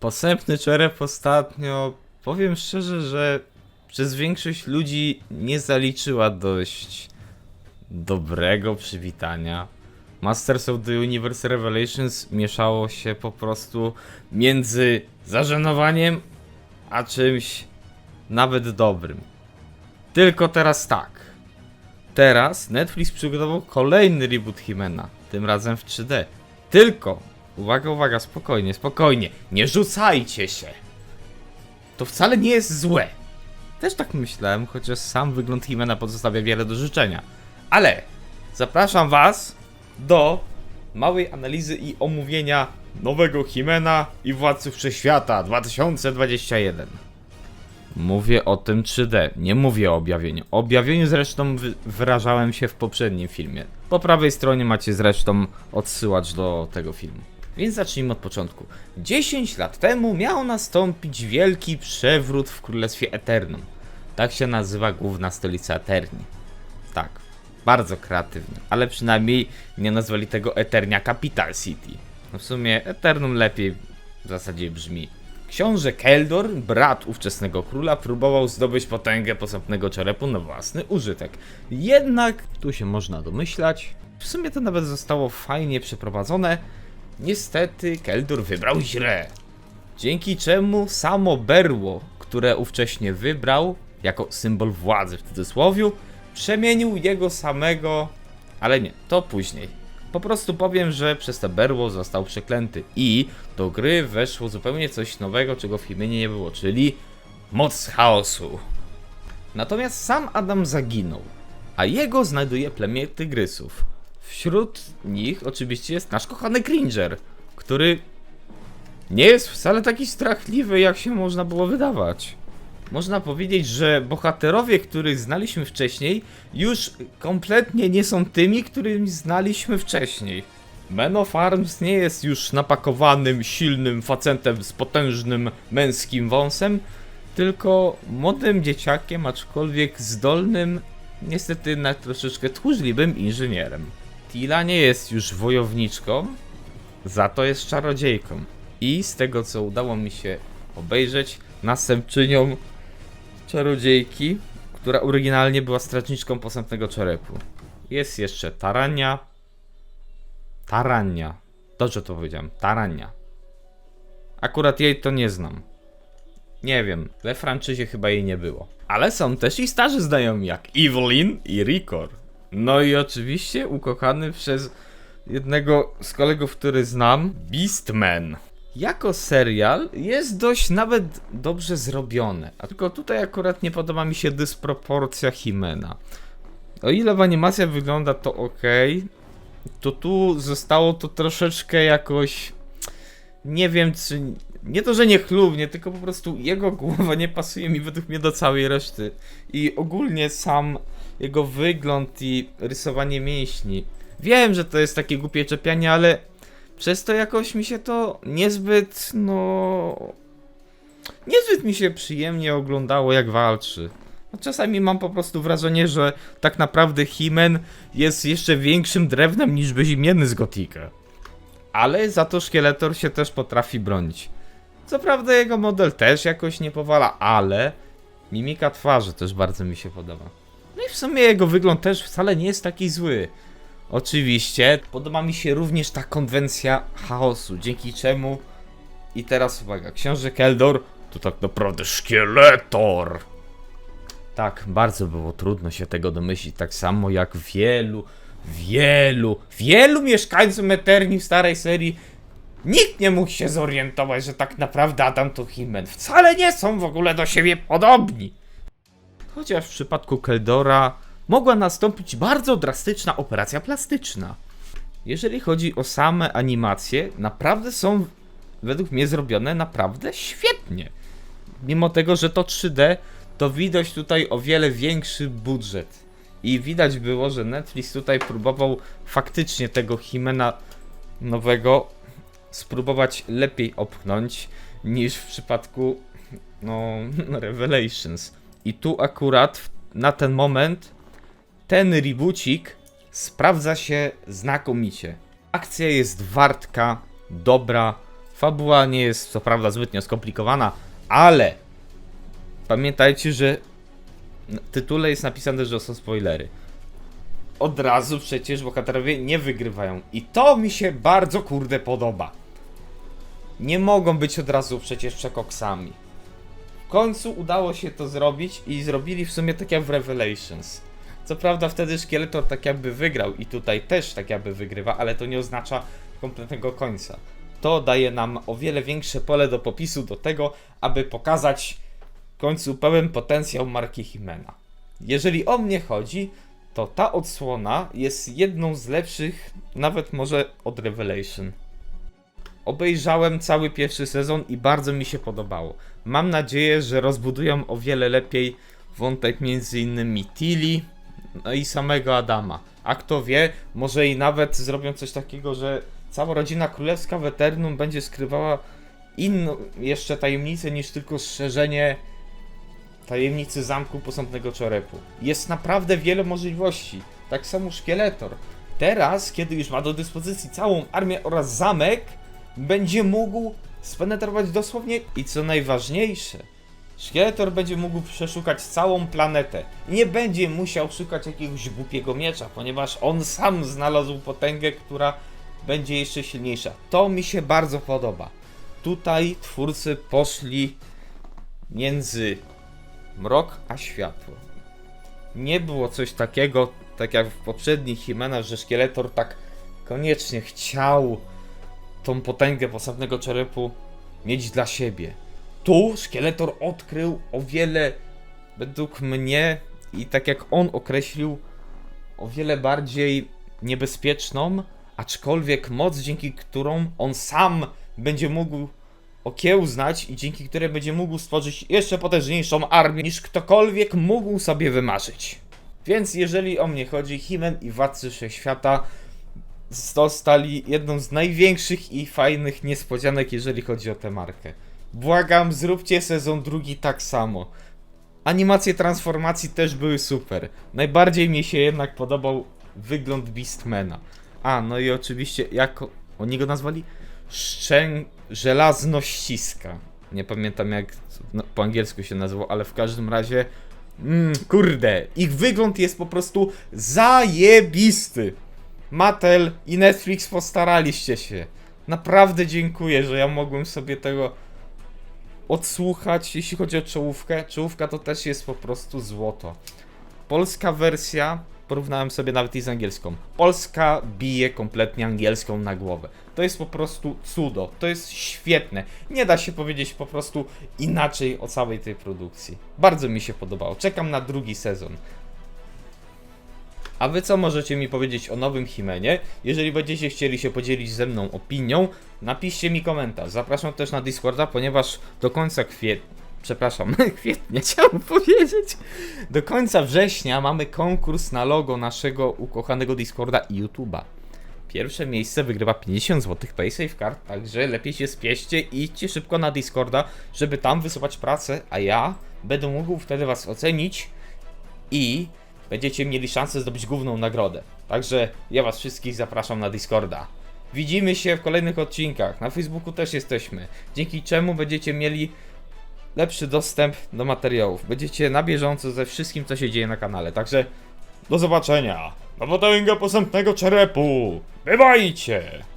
Posępny czerep ostatnio, powiem szczerze, że przez większość ludzi nie zaliczyła dość dobrego przywitania. Masters of the Universe Revelations mieszało się po prostu między zażenowaniem a czymś nawet dobrym. Tylko teraz tak. Teraz Netflix przygotował kolejny reboot Himena, tym razem w 3D. Tylko, uwaga, uwaga, spokojnie, spokojnie, nie rzucajcie się. To wcale nie jest złe. Też tak myślałem, chociaż sam wygląd Himena pozostawia wiele do życzenia. Ale zapraszam Was do małej analizy i omówienia nowego Himena i Władców Wszechświata 2021. Mówię o tym 3D, nie mówię o objawieniu. O objawieniu zresztą wy- wyrażałem się w poprzednim filmie. Po prawej stronie macie zresztą odsyłacz do tego filmu. Więc zacznijmy od początku. 10 lat temu miał nastąpić wielki przewrót w Królestwie Eternum. Tak się nazywa główna stolica Eterni. Tak, bardzo kreatywnie, ale przynajmniej nie nazwali tego Eternia Capital City. No w sumie Eternum lepiej w zasadzie brzmi. Książę Keldor, brat ówczesnego króla, próbował zdobyć potęgę posępnego czerepu na własny użytek. Jednak, tu się można domyślać, w sumie to nawet zostało fajnie przeprowadzone. Niestety Keldor wybrał źle. Dzięki czemu samo berło, które ówcześnie wybrał, jako symbol władzy w cudzysłowiu, przemienił jego samego, ale nie, to później. Po prostu powiem, że przez to berło został przeklęty i do gry weszło zupełnie coś nowego, czego w Himenie nie było, czyli moc chaosu. Natomiast sam Adam zaginął, a jego znajduje plemię tygrysów. Wśród nich oczywiście jest nasz kochany Cringer, który nie jest wcale taki strachliwy, jak się można było wydawać. Można powiedzieć, że bohaterowie, których znaliśmy wcześniej, już kompletnie nie są tymi, którymi znaliśmy wcześniej. Man of Arms nie jest już napakowanym, silnym facetem z potężnym męskim wąsem, tylko młodym dzieciakiem, aczkolwiek zdolnym, niestety na troszeczkę tchórzliwym inżynierem. Tila nie jest już wojowniczką, za to jest czarodziejką. I z tego co udało mi się obejrzeć, następczynią czarodziejki, która oryginalnie była strażniczką posępnego czerepu. Jest jeszcze Tarania. Tarania. Dobrze to powiedziałem. Tarania. Akurat jej to nie znam. Nie wiem, we franczyzie chyba jej nie było. Ale są też i starzy znajomi jak Evelyn i Ricor. No i oczywiście ukochany przez jednego z kolegów, który znam, Beastman. Jako serial jest dość nawet dobrze zrobione, a tylko tutaj akurat nie podoba mi się dysproporcja Himena. O ile w animacji wygląda to ok, to tu zostało to troszeczkę jakoś. Nie wiem, czy. Nie to, że nie chlubnie, tylko po prostu jego głowa nie pasuje mi według mnie do całej reszty. I ogólnie sam jego wygląd i rysowanie mięśni. Wiem, że to jest takie głupie czepianie, ale przez to jakoś mi się to niezbyt, no. Niezbyt mi się przyjemnie oglądało, jak walczy. No, Czasami mam po prostu wrażenie, że tak naprawdę Himen jest jeszcze większym drewnem niż bezimienny z Gotika. Ale za to Szkieletor się też potrafi bronić. Co prawda jego model też jakoś nie powala, ale mimika twarzy też bardzo mi się podoba. No i w sumie jego wygląd też wcale nie jest taki zły. Oczywiście podoba mi się również ta konwencja chaosu, dzięki czemu i teraz uwaga, książę Keldor to tak naprawdę szkieletor. Tak, bardzo było trudno się tego domyślić, tak samo jak wielu, wielu, wielu mieszkańców Eterni w starej serii Nikt nie mógł się zorientować, że tak naprawdę Adam to Himen wcale nie są w ogóle do siebie podobni. Chociaż w przypadku Keldora mogła nastąpić bardzo drastyczna operacja plastyczna. Jeżeli chodzi o same animacje, naprawdę są według mnie zrobione naprawdę świetnie. Mimo tego, że to 3D, to widać tutaj o wiele większy budżet. I widać było, że Netflix tutaj próbował faktycznie tego Himena nowego spróbować lepiej opchnąć niż w przypadku no, Revelations. I tu akurat na ten moment ten rebootik sprawdza się znakomicie. Akcja jest wartka, dobra, Fabuła nie jest co prawda zbytnio skomplikowana, ale pamiętajcie, że w tytule jest napisane, że są spoilery. Od razu przecież bohaterowie nie wygrywają. I to mi się bardzo kurde podoba. Nie mogą być od razu przecież przekoksami. Końcu udało się to zrobić i zrobili w sumie tak jak w Revelations. Co prawda wtedy Szkieletor tak jakby wygrał i tutaj też tak jakby wygrywa, ale to nie oznacza kompletnego końca. To daje nam o wiele większe pole do popisu do tego, aby pokazać w końcu pełen potencjał marki Himena. Jeżeli o mnie chodzi, to ta odsłona jest jedną z lepszych, nawet może od Revelation. Obejrzałem cały pierwszy sezon i bardzo mi się podobało. Mam nadzieję, że rozbudują o wiele lepiej wątek między innymi Tilly, no i samego Adama. A kto wie, może i nawet zrobią coś takiego, że cała rodzina królewska w Eternum będzie skrywała inną jeszcze tajemnicę niż tylko strzeżenie tajemnicy zamku posądnego czorepu. Jest naprawdę wiele możliwości. Tak samo szkieletor. Teraz, kiedy już ma do dyspozycji całą armię oraz zamek, będzie mógł spenetrować dosłownie i co najważniejsze, Szkieletor będzie mógł przeszukać całą planetę. Nie będzie musiał szukać jakiegoś głupiego miecza, ponieważ on sam znalazł potęgę, która będzie jeszcze silniejsza. To mi się bardzo podoba. Tutaj twórcy poszli między mrok a światło. Nie było coś takiego, tak jak w poprzednich Himenach, że Szkieletor tak koniecznie chciał tą potęgę posawnego czerepu mieć dla siebie. Tu Szkieletor odkrył o wiele, według mnie, i tak jak on określił, o wiele bardziej niebezpieczną, aczkolwiek moc, dzięki którą on sam będzie mógł okiełznać i dzięki której będzie mógł stworzyć jeszcze potężniejszą armię niż ktokolwiek mógł sobie wymarzyć. Więc jeżeli o mnie chodzi, Himen i Władcy Wszechświata zostali jedną z największych i fajnych niespodzianek, jeżeli chodzi o tę markę. Błagam, zróbcie sezon drugi tak samo. Animacje transformacji też były super. Najbardziej mi się jednak podobał wygląd Beastmana. A, no i oczywiście, jak oni go nazwali? Szczę... Żelaznościska. Nie pamiętam jak no, po angielsku się nazywał, ale w każdym razie... Mm, kurde, ich wygląd jest po prostu zajebisty. Mattel i Netflix postaraliście się. Naprawdę dziękuję, że ja mogłem sobie tego odsłuchać, jeśli chodzi o czołówkę. Czołówka to też jest po prostu złoto. Polska wersja, porównałem sobie nawet i z angielską. Polska bije kompletnie angielską na głowę. To jest po prostu cudo, to jest świetne. Nie da się powiedzieć po prostu inaczej o całej tej produkcji. Bardzo mi się podobało. Czekam na drugi sezon. A wy co możecie mi powiedzieć o nowym Himenie? Jeżeli będziecie chcieli się podzielić ze mną opinią, napiszcie mi komentarz. Zapraszam też na Discorda, ponieważ do końca kwietnia. Przepraszam, kwietnia chciałem powiedzieć. Do końca września mamy konkurs na logo naszego ukochanego Discorda i YouTube'a. Pierwsze miejsce wygrywa 50 zł PaySafeCard, także lepiej się spieszcie i idźcie szybko na Discorda, żeby tam wysyłać pracę, a ja będę mógł wtedy was ocenić i będziecie mieli szansę zdobyć główną nagrodę. Także ja was wszystkich zapraszam na Discorda. Widzimy się w kolejnych odcinkach. Na Facebooku też jesteśmy. Dzięki czemu będziecie mieli lepszy dostęp do materiałów. Będziecie na bieżąco ze wszystkim, co się dzieje na kanale. Także do zobaczenia. Potęgę posępnego czerepu. Bywajcie!